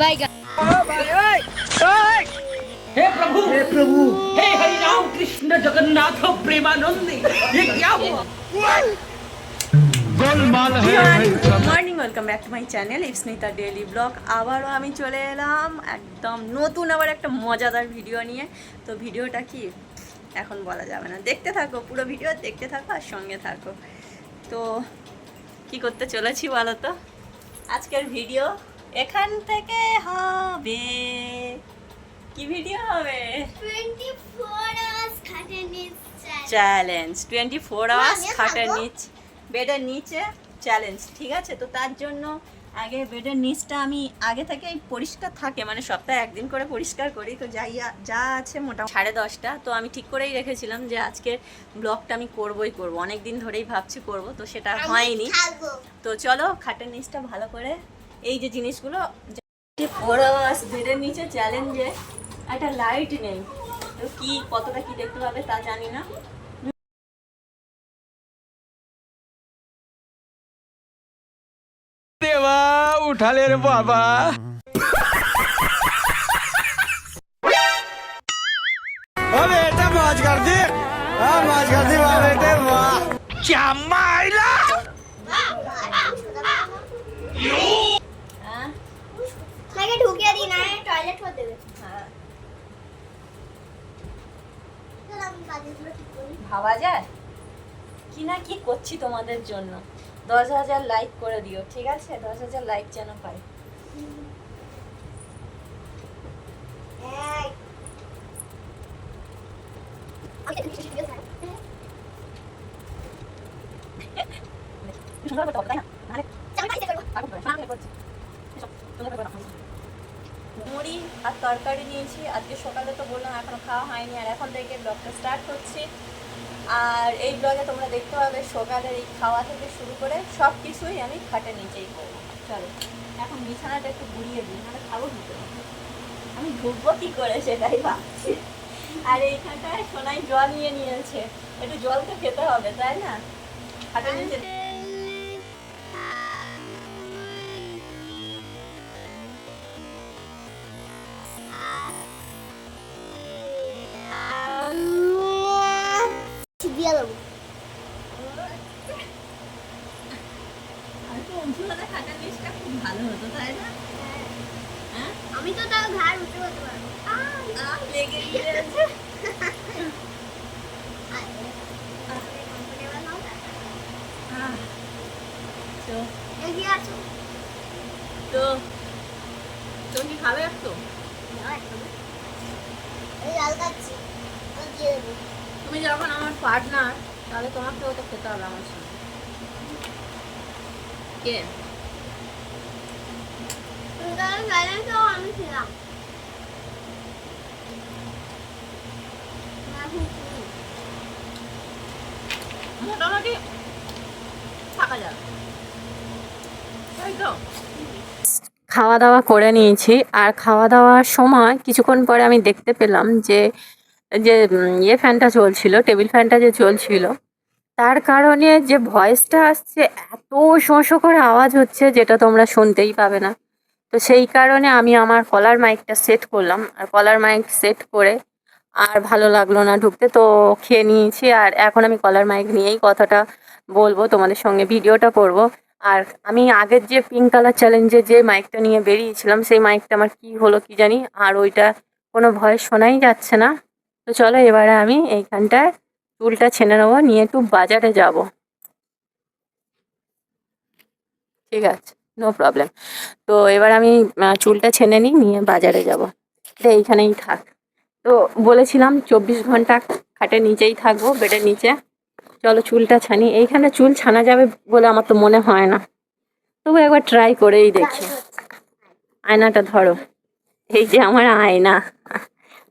बैगन हे प्रभु हे प्रभु हे हरि राम कृष्ण जगन्नाथ प्रेमानंदी ये क्या हुआ গোলমাল হ্যাঁ ভাই সব morning welcome back to my channel Ipsnita daily blog আবারও আমি চলে এলাম একদম নতুন আবার একটা মজাদার ভিডিও নিয়ে তো ভিডিওটা কি এখন বলা যাবে না দেখতে থাকো পুরো ভিডিও দেখতে থাকো আর সঙ্গে থাকো তো কি করতে চলেছি বলো তো আজকের ভিডিও এখান থেকে হবে। কি ভিডিও হবে? 24 hours খাটানির challenge challenge twenty four hours আমিও খাটের। নিচ বেডের নিচে চ্যালেঞ্জ ঠিক আছে? তো তার জন্য আগে বেডের নিচটা আমি আগে থেকেই পরিষ্কার থাকে মানে সপ্তাহে একদিন করে পরিষ্কার করি। তো যাই যা আছে মোটামুটি সাড়ে দশটা। তো আমি ঠিক করেই রেখেছিলাম যে আজকের ব্লগটা আমি করবই করব। অনেক দিন ধরেই ভাবছি করব তো সেটা হয়নি। তো চলো খাটের নিচটা ভালো করে এই যে জিনিসগুলো ফোর আওয়ার্স বেডের নিচে চ্যালেঞ্জে একটা লাইট নেই তো কি কতটা কি দেখতে পাবে তা জানি না দেওয়া উঠালে রে বাবা ও বেটা মজ কর দি আ মজ কর দি বাবা বেটে বাহ क्या माइला টয়লেট হতে দেবে হ্যাঁ। করি। ভাবা যায়? কি না কি করছি তোমাদের জন্য? দশ হাজার লাইক করে দিও ঠিক আছে? দশ হাজার লাইক যেন পাই এই আমি তো কিছু ভিডিও ছাড়ি সুন্দর করতে হবে তাই না নাহলে আমি কাজে করব পাগল করে, পাগল করছে। এসব, সুন্দর করে করো। মুড়ি আর তরকারি নিয়েছি। আজকে সকালে তো বললাম এখনও খাওয়া হয়নি, আর এখন থেকে ব্লগটা স্টার্ট করছি। আর এই ব্লগে তোমরা দেখতে পাবে সকালের এই খাওয়া থেকে শুরু করে সব কিছুই আমি খাটে নিচেই করব। চলো, এখন বিছানাটা একটু ঘুরিয়ে দিই, নাহলে খাব কি করে? আমি ঢুকবো কি করে সেটাই ভাবছি। আর এইখানটায় সোনাই জল নিয়ে নিয়েছে, একটু জল তো খেতে হবে, তাই না? খাটের নিচে তুমি। তুমি যখন আমার পার্টনার তাহলে তোমাকেও তো খেতে হবে আমার সঙ্গে কে আমি ছিলাম। না, এখন শুনি। থাকা যাবে। তাই তো? খাওয়া দাওয়া করে নিয়েছি। আর খাওয়া দাওয়ার সময় কিছুক্ষণ পরে আমি দেখতে পেলাম যে যে ইয়ে ফ্যানটা চলছিল, টেবিল ফ্যানটা যে চলছিল, তার কারণে যে ভয়েসটা আসছে, এত শোঁ শোঁ করে আওয়াজ হচ্ছে যেটা তোমরা শুনতেই পাবে না। তো সেই কারণে আমি আমার কলার মাইকটা সেট করলাম। আর কলার মাইক সেট করে আর ভালো লাগল না ঢুকতে, তো খেয়ে নিয়েছি। আর এখন আমি কলার মাইক নিয়েই কথাটা বলব, তোমাদের সঙ্গে ভিডিওটা করব। আর আমি আগের যে পিঙ্ক কালার চ্যালেঞ্জে যে মাইকটা নিয়ে বেরিয়েছিলাম, সেই মাইকটা আমার কি হলো কি জানি, আর ওইটা কোনো ভয় শোনাই যাচ্ছে না। তো চলো এবারে আমি এইখানটায় চুলটা ছেনে নেব, নিয়ে একটু বাজারে যাব। ঠিক আছে নো প্রবলেম তো এবার আমি চুলটা ছেনে নিই, নিয়ে বাজারে যাব। এটা এইখানেই থাক। তো বলেছিলাম চব্বিশ ঘণ্টা খাটের নিচেই থাকব, বেডের নিচে। চলো চুলটা ছানি। এইখানে চুল ছানা যাবে বলে আমার তো মনে হয় না। তবু একবার ট্রাই করেই দেখি। আয়নাটা ধরো। এই যে আমার আয়না।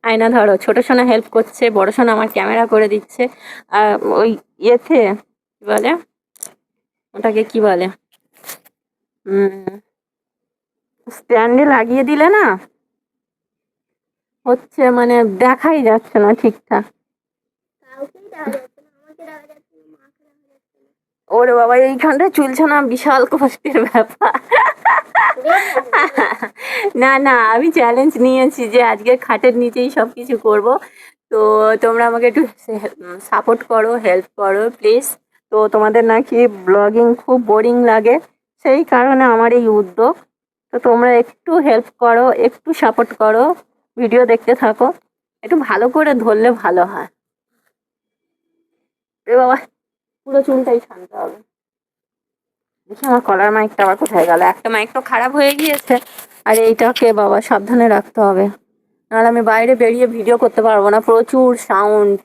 আয়না ধরো। ছোটো সোনা হেল্প করছে, বড় সোনা আমার ক্যামেরা করে দিচ্ছে। আর ওই ইয়েতে কি বলে? ওটাকে কি বলে? স্ট্যান্ডে লাগিয়ে দিলে না? হচ্ছে মানে দেখাই যাচ্ছে না ঠিকঠাক। ওরে বাবা এইখানটা চুলছে না বিশাল কষ্টের ব্যাপার। না না আমি চ্যালেঞ্জ নিয়েছি যে আজকে খাটের নিচেই সব কিছু করব। তো তোমরা আমাকে একটু সাপোর্ট করো হেল্প করো প্লিজ তো তোমাদের নাকি ব্লগিং খুব বোরিং লাগে সেই কারণে আমার এই উদ্যোগ। তো তোমরা একটু হেল্প করো একটু সাপোর্ট করো। ভিডিও দেখতে থাকো। একটু ভালো করে ধরলে ভালো হয়। এ বাবা, পুরো চুলটাই ছানতে হবে। দেখি আমার কলার মাইকটা আবার কোথায় গেল। একটা মাইক তো খারাপ হয়ে গিয়েছে। আর এইটাকে বাবা সাবধানে রাখতে হবে। নাহলে আমি বাইরে বেরিয়ে ভিডিও করতে পারব না। প্রচুর সাউন্ড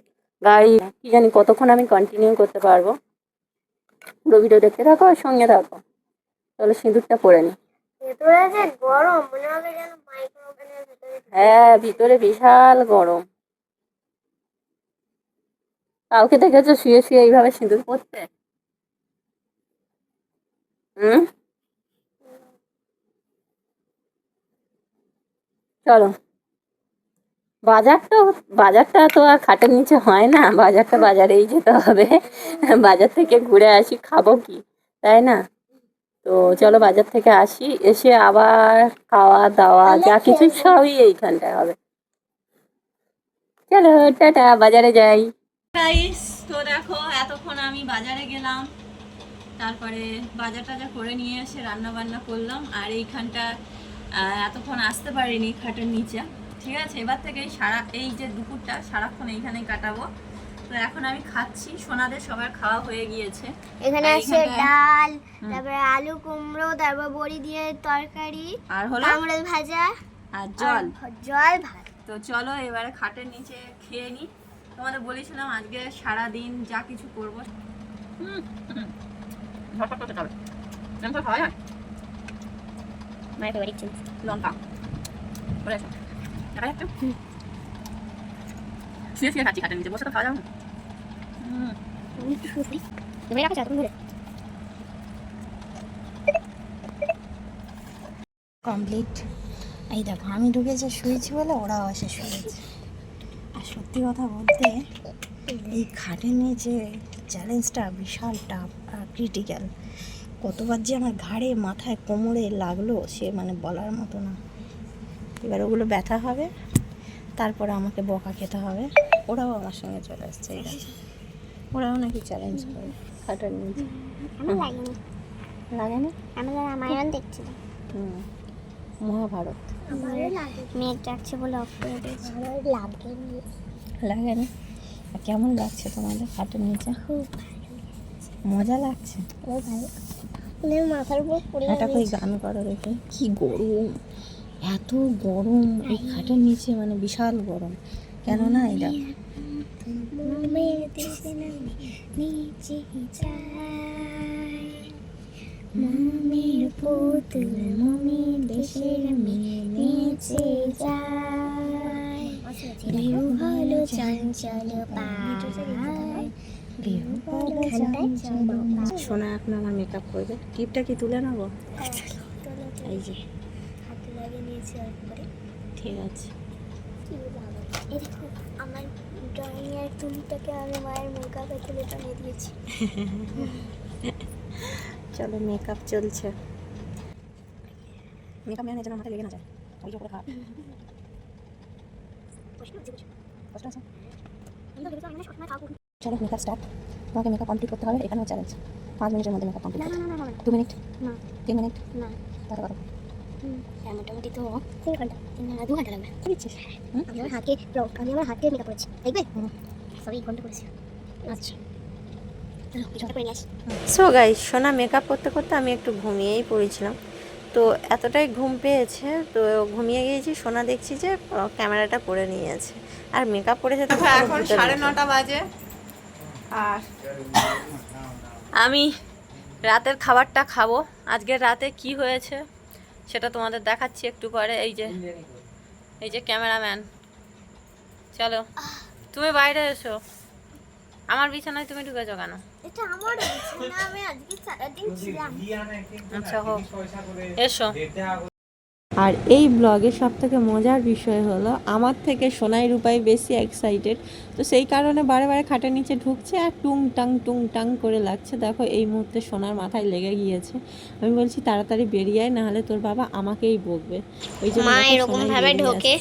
গাড়ি, কি জানি কতক্ষণ আমি কন্টিনিউ করতে পারব। পুরো ভিডিও দেখতে থাকো আর সঙ্গে থাকো। তাহলে সিঁদুরটা পরে নি। গরম, মনে হবে যেন ভেতরে হ্যাঁ ভিতরে বিশাল গরম। কাউকে দেখেছ শুয়ে শুয়ে এইভাবে সিঁদুর পরতে হুম? চলো। বাজারটা বাজারটা তো আর খাটের নিচে হয় না। বাজারটা বাজারেই যেতে হবে। বাজার থেকে ঘুরে আসি, খাব কি, তাই না? তো চলো বাজার থেকে আসি এসে আবার খাওয়া দাওয়া যা কিছু সবই এইখানটায় হবে। চলো টাটা বাজারে যাই। গাইস তো দেখো এতক্ষণ আমি বাজারে গেলাম। তারপরে বাজার টাজার করে নিয়ে এসে রান্না বান্না করলাম আর এইখানটা এতক্ষণ আসতে পারিনি খাটের নিচে। ঠিক আছে এবার থেকে সারা এই যে দুপুরটা সারাক্ষণ এইখানেই কাটাবো। তো এখন আমি খাচ্ছি। সোনাদের সবার খাওয়া হয়ে গিয়েছে। এখানে আছে ডাল তারপরে আলু কুমড়ো তারপর বড়ি দিয়ে তরকারি আর হলো? কামড়াল ভাজা আর জল। জল ভাত। তো চলো এবারে খাটের নিচে খেয়ে নিই তোমাদের বলেছিলাম আজকে সারা দিন যা কিছু করব। হুম, হুম। ঝটপট করতে হবে। এরম খাওয়া যায়? মায়ের ফেভারিট চিজ লঙ্কা। করে দেখা যাচ্ছে? শুয়ে শুয়ে খাচ্ছি খাটের নিচে বসে তো খাওয়া যাবে না তুমি কমপ্লিট এই দেখো আমি ঢুকেছে শুয়েছি বলে ওরাও এসে শুয়েছে। আর সত্যি কথা বলতে এই খাটে নিয়ে যে চ্যালেঞ্জটা বিশাল টাফ আর ক্রিটিক্যাল কতবার যে আমার ঘাড়ে মাথায় কোমরে লাগল সে মানে বলার মতো না। এবার ওগুলো ব্যথা হবে। তারপরে আমাকে বকা খেতে হবে। ওরাও আমার সঙ্গে চলে আসছে এই ওরাও নাকি চ্যালেঞ্জ করে। খাটের নিচে আমি লাগেনি। লাগে আমি রামায়ণ দেখছিলাম হুম। মহাভারত। মেঘ ডাকছে বলে অফ করে দিয়েছি। আমার লাগেনি। আর কেমন লাগছে তোমাদের খাটের নিচে খুব মজা লাগছে? মানে মাথার উপর পড়ে একটা করে গান করো দেখে। কি গরম। এত গরম এই খাটের নিচে মানে বিশাল গরম। কেননা এটা মমের পুতুল মমের দেশের নিচে যায় বিহু হলো চঞ্চল সোনা এখন আমার মেকআপ করবে। টিপটা কি তুলে নেব? এই যে। লাগিয়ে নিয়েছি অল্প করে ঠিক আছে। আমার ড্রয়িং এর তুলিটাকে আমি মায়ের মেকআপে তুলে টানিয়ে দিয়েছি। চলো মেকআপ চলছে। মেকআপ মেয়ে যেন মাথায় লেগে না যায়। ওই যে চলো মেকআপ স্টার্ট তোমাকে মেকআপ কমপ্লিট করতে হবে এখানেও চ্যালেঞ্জ পাঁচ মিনিটের মধ্যে মেকআপ কমপ্লিট দু মিনিট? না। তিন মিনিট? করো হ্যাঁ মোটামুটি তো তিন ঘণ্টা তিন ঘণ্টা দু ঘণ্টা লাগবে কি দিচ্ছিস আমি আমার হাতকে আমি আমার হাতকে মেকআপ করেছি দেখবে হুম। ঘণ্টা করেছি আচ্ছা সো গাইস সোনা মেকআপ করতে করতে আমি একটু ঘুমিয়েই পড়েছিলাম। তো এতটাই ঘুম পেয়েছে তো ঘুমিয়ে গিয়েছি সোনা দেখছি যে ক্যামেরাটা করে নিয়েছে আর মেকআপ করেছে তো এখন সাড়ে নটা বাজে। আর আমি রাতের খাবারটা খাব। আজকের রাতে কি হয়েছে? সেটা তোমাদের দেখাচ্ছি একটু পরে এই যে এই যে ক্যামেরাম্যান। চলো তুমি বাইরে এসো। আমার বিছানায় তুমি ঢুকেছো কেন? এটা আমার বিছানা আমি আজকে সারাদিন ছিলাম। আচ্ছা হোক। এসো। আর এই ব্লগের সব থেকে মজার বিষয় হলো আমার থেকে সোনাই রূপাই বেশি এক্সাইটেড তো সেই কারণে বারে বারে খাটের নিচে ঢুকছে আর টুং টাং টুং টাং করে লাগছে। দেখো এই মুহূর্তে সোনার মাথায় লেগে গিয়েছে। আমি বলছি তাড়াতাড়ি বেরিয়ে আয় নাহলে তোর বাবা আমাকেই বকবে। ওই জন্য মা এরকম ভাবে ঢোকে।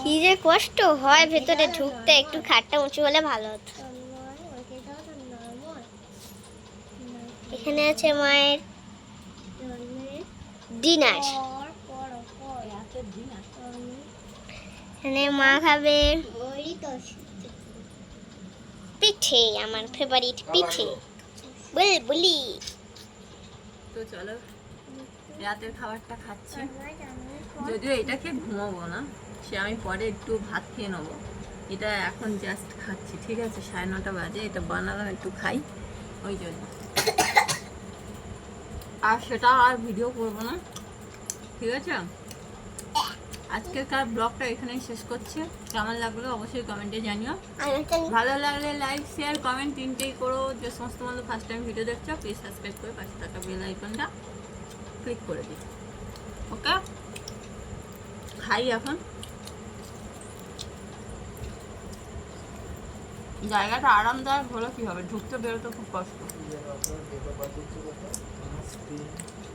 কি যে কষ্ট হয় ভেতরে ঢুকতে একটু খাটটা উঁচু হলে ভালো হতো। এখানে আছে মায়ের ডিনার। এখানে মা খাবে পিঠে, আমার ফেভারিট পিঠে। বুলবুলি। তো চলো, রাতের খাবারটা খাচ্ছি। যদিও এটা খেয়ে ঘুমাবো না, সে আমি পরে একটু ভাত খেয়ে নেব। এটা এখন জাস্ট খাচ্ছি, ঠিক আছে? সাড়ে নটা বাজে, এটা বানালাম, একটু খাই, ওই জন্য। আর সেটা আর ভিডিও করব না। ঠিক আছে? আজকেরকার ব্লগটা এখানেই শেষ করছি। কেমন লাগল অবশ্যই কমেন্টে জানিও। ভালো লাগলে লাইক শেয়ার কমেন্ট তিনটেই করো। যে সমস্ত বন্ধু ফার্স্ট টাইম ভিডিও দেখছ প্লিজ সাবস্ক্রাইব করে পাশে থাকা বেল আইকনটা ক্লিক করে দিই ওকে খাই এখন। জায়গাটা আরামদায়ক হলো কি হবে ঢুকতে বেরোতে খুব কষ্ট। Wednesday.